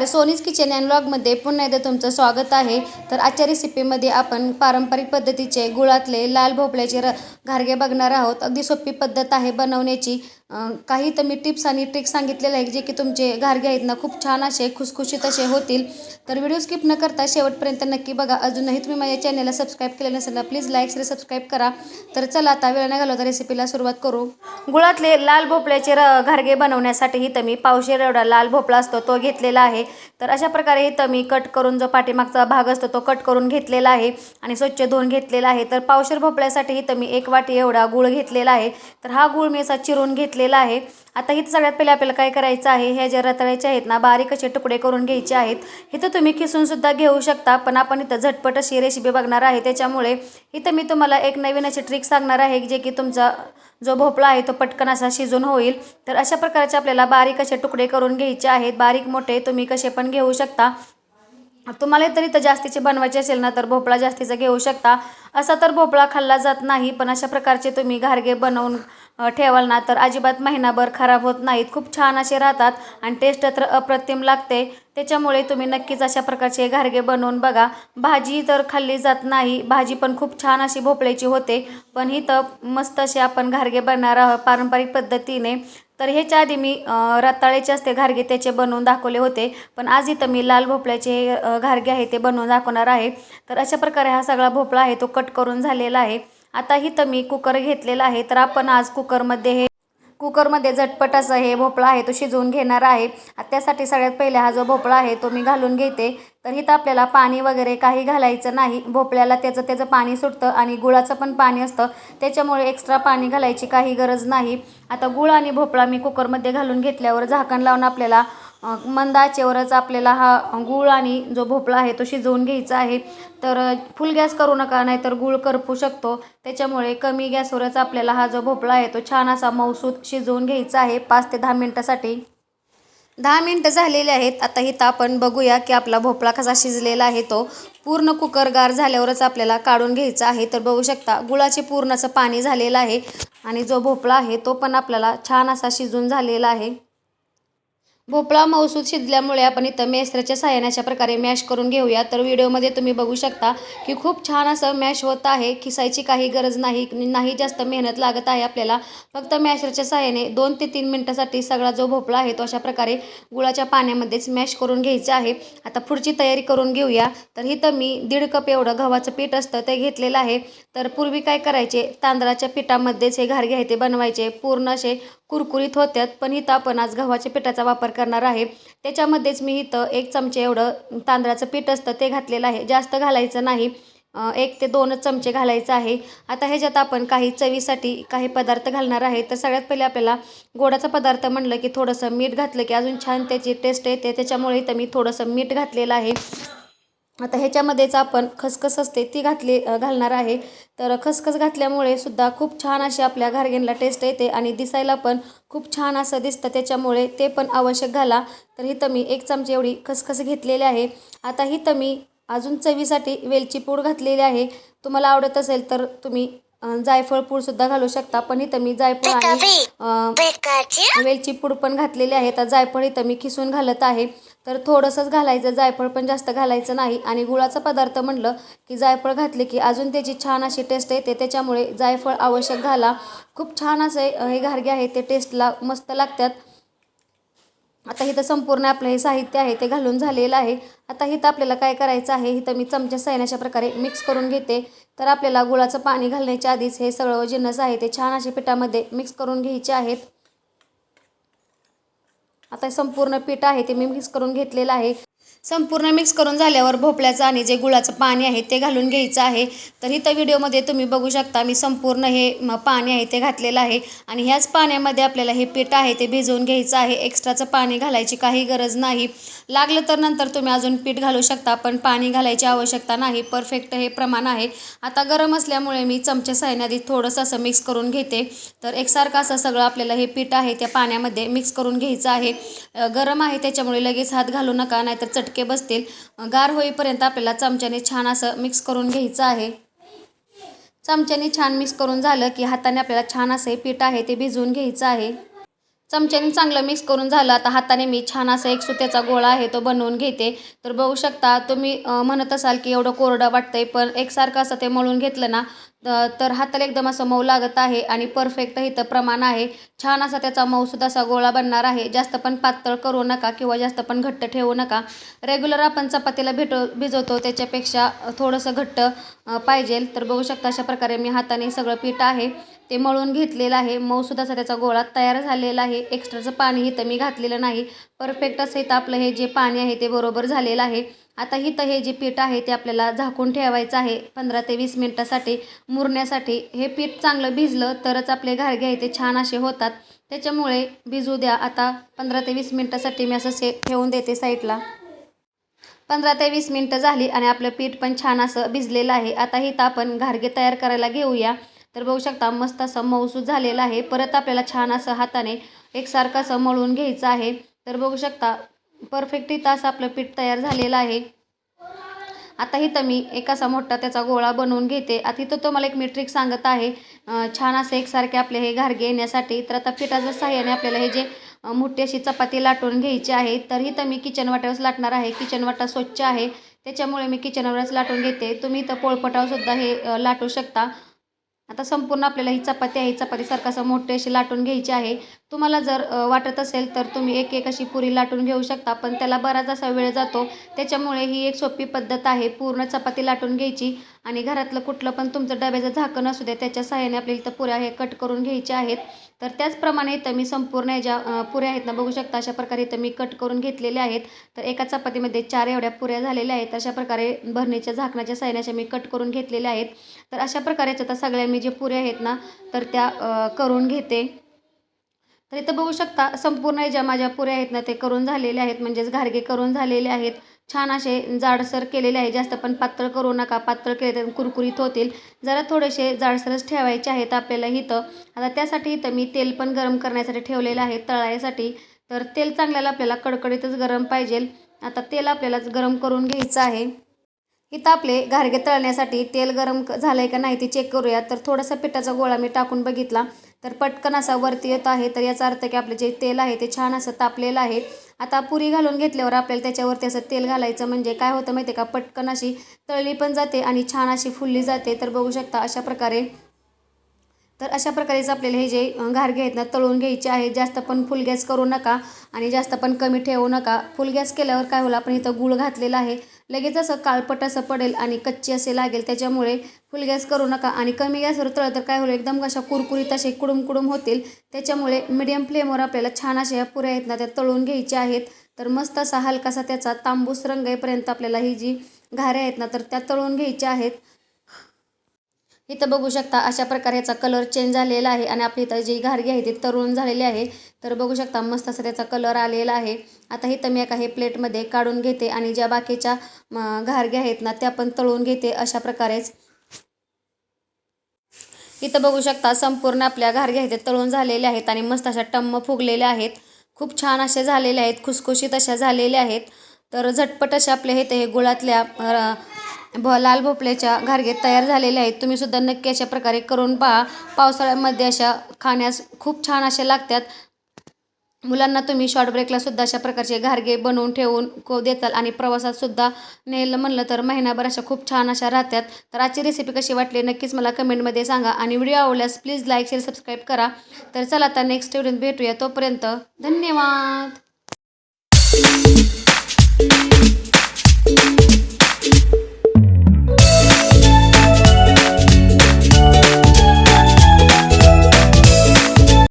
नमस्कार. सोनीज kitchen and ब्लॉगमध्ये पुन्हा एकदा तुमचं स्वागत आहे. तर आजच्या रेसिपीमध्ये आपण पारंपरिक पद्धतीचे गुळातले लाल भोपळ्याचे र घारगे बघणार आहोत. अगदी सोपी पद्धत आहे बनवण्याची. काही तर मी टिप्स आणि ट्रिक्स सांगितलेले आहेत जे की तुमचे घारगे आहेत ना खूप छान असे खुसखुशीत असे होतील. तर व्हिडिओ स्किप न करता शेवटपर्यंत नक्की बघा. अजूनही तुम्ही माझ्या चॅनलला सबस्क्राईब केलं नसेल ना प्लीज लाईक शेअर सबस्क्राईब करा. तर चला आता वेळ नाही घालवता रेसिपीला सुरुवात करू. गुळातले लाल भोपळ्याचे र घारगे बनवण्यासाठी इथं मी पावशेर एवढा लाल भोपळा असतो तो घेतलेला आहे. तर अशा प्रकारे इथं मी कट करून जो पाठीमागचा भाग असतो तो कट करून घेतलेला आहे आणि स्वच्छ धुवून घेतलेला आहे. तर पावशेर भोपळ्यासाठी इथं मी एक वाटी एवढा गुळ घेतलेला आहे. तर हा गुळ मी असा चिरून घेतला घेतलेला आहे. आता इथं सगळ्यात पहिले आपल्याला काय करायचं आहे? ह्या जे रताळ्याचे आहेत ना बारीक असे तुकडे करून घ्यायचे आहेत. इथं तुम्ही खिसून सुद्धा घेऊ शकता पण आपण इथं झटपट अशी रेसिपी बघणार आहे. त्याच्यामुळे इथं मी तुम्हाला एक नवीन अशी ट्रिक सांगणार आहे जे की तुमचा जो भोपळा आहे तो पटकन असा शिजून होईल. तर अशा प्रकारचे आपल्याला बारीक असे तुकडे करून घ्यायचे आहेत. बारीक मोठे तुम्ही कसे पण घेऊ शकता. तुम्हाला तरी तर जास्तीचे बनवायचे असेल ना तर भोपळा जास्तीचा घेऊ शकता. असा तर भोपळा खाल्ला जात नाही पण अशा प्रकारचे तुम्ही घारगे बनवून ठेवाल ना तर अजिबात महिनाभर खराब होत नाहीत. खूप छान असे राहतात आणि टेस्ट तर अप्रतिम लागते. त्याच्यामुळे तुम्ही नक्कीच अशा प्रकारचे घारगे बनवून बघा. भाजी तर खाल्ली जात नाही भाजी पण खूप छान अशी भोपळ्याची होते. पण ही तर मस्त असे आपण घारगे बनणार आहोत पारंपरिक पद्धतीने. तर ह्याच्या आधी मी रताळ्याचे असते घारगे त्याचे बनवून दाखवले होते. पण आज इथं मी लाल भोपळ्याचे घारगे आहे ते बनवून दाखवणार आहे. तर अशा प्रकारे हा सगळा भोपळा आहे तो कट करून झालेला आहे. आता इथं मी कुकर घेतलेला आहे. तर आपण आज कुकरमध्ये हे कुकरमध्ये झटपट असं हे भोपळा आहे तो शिजवून घेणार आहे. त्यासाठी सगळ्यात पहिला हा जो भोपळा आहे तो मी घालून घेते. तर इथं आपल्याला पाणी वगैरे काही घालायचं नाही. भोपळ्याला त्याचं त्याचं पाणी सुटतं आणि गुळाचं पण पाणी असतं. त्याच्यामुळे एक्स्ट्रा पाणी घालायची काही गरज नाही. आता गुळ आणि भोपळा मी कुकरमध्ये घालून घेतल्यावर झाकण लावून आपल्याला मंद आचेवरच आपल्याला हा गूळ आणि जो भोपळा आहे तो शिजवून घ्यायचा आहे. तर फुल गॅस करू नका नाहीतर गूळ करपू शकतो. त्याच्यामुळे कमी गॅसवरच आपल्याला हा जो भोपळा आहे तो छान असा मौसूद शिजवून घ्यायचा आहे पाच ते दहा मिनटासाठी. दहा मिनटं झालेले आहेत. आता इथं आपण बघूया की आपला भोपळा कसा शिजलेला आहे तो. पूर्ण कुकर गार झाल्यावरच आपल्याला काढून घ्यायचा आहे. तर बघू शकता गुळाचे पूर्ण असं पाणी झालेलं आहे. आणि जो भोपळा आहे तो पण आपल्याला छान असा शिजून झालेला आहे. भोपळा मौसूद शिजल्यामुळे आपण इथं मेस्त्राच्या सहाय्याने अशा प्रकारे मॅश करून घेऊया. तर व्हिडिओमध्ये तुम्ही बघू शकता की खूप छान असं मॅश होत आहे. खिसायची काही गरज नाही नाही जास्त मेहनत लागत आहे आपल्याला. फक्त मॅशरच्या साह्याने दोन ते तीन मिनटासाठी सगळा जो भोपळा आहे तो अशा प्रकारे गुळाच्या पाण्यामध्येच मॅश करून घ्यायचा आहे. आता पुढची तयारी करून घेऊया. तर इथं मी दीड कप एवढं गव्हाचं पीठ असतं ते घेतलेलं आहे. तर पूर्वी काय करायचे? तांदळाच्या पिठामध्येच हे घारगे आहे ते बनवायचे. पूर्ण असे कुरकुरीत होत्यात पण इथं आपण आज गव्हाच्या पिठाचा वापर करणार आहे. त्याच्यामध्येच मी इथं एक चमचे एवढं तांदळाचं पीठ असतं ते घातलेलं आहे. जास्त घालायचं नाही. एक ते दोनच चमचे घालायचं आहे. आता ह्याच्यात आपण काही चवीसाठी काही पदार्थ घालणार आहे. तर सगळ्यात पहिले आपल्याला गोडाचा पदार्थ म्हणलं की थोडंसं मीठ घातलं की अजून छान त्याची टेस्ट येते. त्याच्यामुळे इथं मी थोडंसं मीठ घातलेलं आहे. आता ह्याच्यामध्येच आपण खसखस असते ती घातली घालणार आहे. तर खसखस घातल्यामुळे सुद्धा खूप छान अशी आपल्या घारग्यांना टेस्ट येते आणि दिसायला पण खूप छान असं दिसतं. त्याच्यामुळे ते पण आवश्यक घाला. तर इथं मी एक चमची एवढी खसखस घेतलेली आहे. आता इथं मी अजून चवीसाठी वेलची पूड घातलेली आहे. तुम्हाला आवडत असेल तर तुम्ही जायफळ पूडसुद्धा घालू शकता. पण इथं मी जायफळ आणि वेलची पूड पण घातलेली आहे. तर जायफळ इथं मी खिसून घालत आहे. तर थोडंसंच घालायचं जायफळ पण जास्त घालायचं नाही. आणि गुळाचा पदार्थ म्हटलं की जायफळ घातले की अजून त्याची छान अशी टेस्ट येते. त्याच्यामुळे जायफळ आवश्यक घाला. खूप छान असे हे घारगे आहे ते टेस्टला मस्त लागतात. आता इथं संपूर्ण आपलं हे साहित्य आहे ते घालून झालेलं आहे. आता इथं आपल्याला काय करायचं आहे इथं मी चमच्या सैन्याच्या प्रकारे मिक्स करून घेते. तर आपल्याला गुळाचं पाणी घालण्याच्या आधीच हे सगळं जिन्नस आहे ते छान असे पिठामध्ये मिक्स करून घ्यायचे आहेत. आता संपूर्ण पीठ आहे ते मी मिक्स करून घेतलेलं आहे. संपूर्ण मिक्स करून झाल्यावर भोपळ्याचं आणि जे गुळाचं पाणी आहे ते घालून घ्यायचं आहे. तर इथं व्हिडिओमध्ये तुम्ही बघू शकता मी संपूर्ण हे पाणी आहे ते घातलेलं आहे. आणि ह्याच पाण्यामध्ये आपल्याला हे पीठ आहे ते भिजवून घ्यायचं आहे. एक्स्ट्राचं पाणी घालायची काही गरज नाही. लागलं तर नंतर तुम्ही अजून पीठ घालू शकता पण पाणी घालायची आवश्यकता नाही. परफेक्ट हे प्रमाण आहे. आता गरम असल्यामुळे मी चमच्या साह्याने आधी थोडंसं असं मिक्स करून घेते. तर एकसारखं असं सगळं आपल्याला हे पीठ आहे त्या पाण्यामध्ये मिक्स करून घ्यायचं आहे. गरम आहे त्याच्यामुळे लगेच हात घालू नका नाहीतर चट चटके बसतील. गार होईपर्यंत आपल्याला चमच्याने छान असं मिक्स करून घ्यायचं आहे. चमच्याने छान मिक्स करून झालं की हाताने आपल्याला छान असं पीठ आहे ते भिजवून घ्यायचं आहे. चमच्याने चांगलं मिक्स करून झालं आता हाताने मी छान असा एक सुत्याचा गोळा आहे तो बनवून घेते. तर बघू शकता तुम्ही म्हणत असाल की एवढं कोरडं वाटतंय पण एकसारखं असं ते मळून घेतलं ना तर हाताला एकदम असं मऊ लागत आहे आणि परफेक्ट इथं प्रमाण आहे. छान असा त्याचा मऊसुद्धा असा गोळा बनणार आहे. जास्त पण पातळ करू नका किंवा जास्त पण घट्ट ठेवू नका. रेग्युलर आपण चपातीला भेटो भिजवतो त्याच्यापेक्षा थोडंसं घट्ट पाहिजे. तर बघू शकता अशा प्रकारे मी हाताने सगळं पीठ आहे ते मळून घेतलेलं आहे. मऊसुद्धा असा त्याचा गोळा तयार झालेला आहे. एक्स्ट्राचं पाणी इथं मी घातलेलं नाही. परफेक्ट असं इथं आपलं हे जे पाणी आहे ते बरोबर झालेलं आहे. आता इथं हे जे पीठ आहे ते आपल्याला झाकून ठेवायचं आहे. पंधरा ते वीस मिनटासाठी मुरण्यासाठी. हे पीठ चांगलं भिजलं तरच आपले घारगे आहे ते छान असे होतात. त्याच्यामुळे भिजू द्या. आता पंधरा ते वीस मिनटासाठी मी असं से ठेवून देते साईडला. पंधरा ते वीस मिनटं झाली आणि आपलं पीठ पण छान असं भिजलेलं आहे. आता इथं आपण घारगे तयार करायला घेऊया. तर बघू शकता मस्त असं मऊसूद झालेलं आहे. परत आपल्याला छान असं हाताने एकसारखं असं मळून घ्यायचं आहे. तर बघू शकता परफेक्ट इथं असं आपलं पीठ तयार झालेलं आहे. आता इथं मी एक असा मोठा त्याचा गोळा बनवून घेते. आता इथं तुम्हाला एक मी ट्रिक सांगत आहे. छान असे एकसारखे आपले हे घारगे येण्यासाठी. तर आता पिठाच्या साह्याने आपल्याला हे जे मोठी अशी चपाती लाटून घ्यायची आहे. तर इथं मी किचन वाट्यावरच लाटणार आहे. किचन वाटा स्वच्छ आहे. त्याच्यामुळे मी किचनवरच लाटून घेते. तुम्ही इथं पोळपटावरसुद्धा हे लाटू शकता. आता संपूर्ण आपल्याला ही चपाती आहे. ही चपातीसारखं असं मोठी अशी लाटून घ्यायची आहे. तुम्हाला जर वाटत असेल तर तुम्ही एक एक अशी पुरी लाटून घेऊ शकता पण त्याला बराच असा वेळ जातो. त्याच्यामुळे ही एक सोपी पद्धत आहे पूर्ण चपाती लाटून घ्यायची आणि घरातलं कुठलं पण तुमचं डब्याचं झाकण असू दे त्याच्या सहाय्याने आपल्याला इथं पुऱ्या हे कट करून घ्यायच्या आहेत. तर त्याचप्रमाणे इथं मी संपूर्ण ज्या पुऱ्या आहेत ना बघू शकता अशा प्रकारे इथं मी कट करून घेतलेल्या आहेत. तर एका चपातीमध्ये चार एवढ्या पुऱ्या झालेल्या आहेत अशा प्रकारे भरणीच्या झाकणाच्या सहाय्याने मी कट करून घेतलेल्या आहेत. तर अशा प्रकारे आता सगळ्या मी जे पुऱ्या आहेत ना तर त्या करून घेते. तर इथं बघू शकता संपूर्ण ज्या माझ्या पुऱ्या आहेत ना ते करून झालेले आहेत. म्हणजेच घारगे करून झालेले आहेत. छान असे जाडसर केलेले आहे. जास्त पण पातळ करू नका. पातळ केले तर कुरकुरीत होतील. जरा थोडेसे जाडसरच ठेवायचे आहेत आपल्याला इथं. आता त्यासाठी इथं मी तेल पण गरम करण्यासाठी ठेवलेलं आहे तळायसाठी. तर तेल चांगल्याला आपल्याला कडकडीतच गरम पाहिजे. आता तेल आपल्यालाच गरम करून घ्यायचं आहे. इथं आपले घारगे तळण्यासाठी तेल गरम क- झालं आहे का नाही ते चेक करूया. तर थोडासा पिठाचा गोळा मी टाकून बघितला. तर पटकन असा वरती येत आहे. तर याचा अर्थ की आपलं जे तेल आहे ते छान असं तापलेलं आहे. आता पुरी घालून घेतल्यावर आपल्याला त्याच्यावरती असं तेल घालायचं म्हणजे काय होतं माहिती आहे का? पटकन अशी तळली पण जाते आणि छान अशी फुलली जाते. तर बघू शकता अशा प्रकारे तर अशा प्रकारेच आपल्याला हे जे घारगे आहेत ना तळून घ्यायचे आहेत जास्त पण फुल गॅस करू नका आणि जास्त पण कमी ठेवू नका. फुल गॅस केल्यावर काय होईल? आपण इथं गूळ घातलेला आहे. लगेच असं काळपट असं पडेल आणि कच्ची असे लागेल त्याच्यामुळे फुल गॅस करू नका आणि कमी गॅसवर तळं तर काय होईल? एकदम अशा कुरकुरीत असे कुडुम कुडुम होतील. त्याच्यामुळे मीडियम फ्लेमवर आपल्याला छान अशा या पुऱ्या आहेत ना त्या तळून घ्यायच्या आहेत. तर मस्त असा हलकासा त्याचा तांबूस रंग येईपर्यंत आपल्याला ही जी घाऱ्या आहेत ना तर त्या तळून घ्यायच्या आहेत. इथं बघू शकता अशा प्रकारे याचा कलर चेंज झालेला आहे आणि आपली इथं जी घारगी आहे ती तरुण झालेली आहे. तर बघू शकता मस्त असा त्याचा कलर आलेला आहे. आता इथं मी एका हे प्लेटमध्ये काढून घेते आणि ज्या बाकीच्या घारग्या आहेत ना त्या पण तळून घेते अशा प्रकारेच. इथं बघू शकता संपूर्ण आपल्या घारग्या आहेत तळून झालेल्या आहेत आणि मस्त अशा टम्म फुगलेल्या आहेत. खूप छान असे झालेले आहेत खुसखुशीत अशा झालेल्या आहेत. तर झटपट अशा आपल्या इथे हे गुळातल्या भ लाल भोपळ्याच्या घारगे तयार झालेले आहेत. तुम्ही सुद्धा नक्की अशा प्रकारे करून पहा. पावसाळ्यामध्ये अशा खाण्यास खूप छान अशा लागतात. मुलांना तुम्ही शॉर्ट ब्रेकला सुद्धा अशा प्रकारचे घारगे बनवून ठेवून को देताल आणि प्रवासात सुद्धा नेलं म्हणलं तर महिनाभर अशा खूप छान अशा राहतात. तर आजची रेसिपी कशी वाटली नक्कीच मला कमेंटमध्ये सांगा आणि व्हिडिओ आवडल्यास प्लीज लाईक शेअर सबस्क्राईब करा. तर चला आता नेक्स्ट व्हिडिओ भेटूया. तोपर्यंत धन्यवाद.